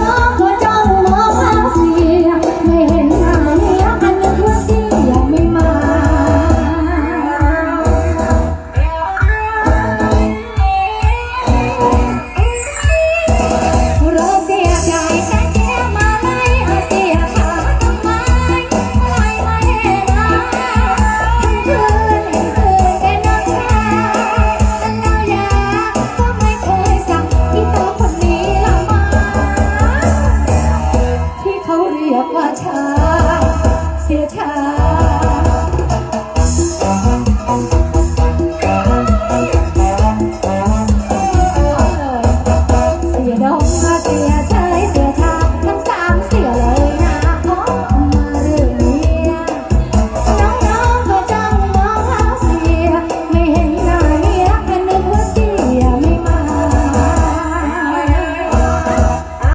น้องคนียกว่าชาเสียช้าเสียดองมาเสียชา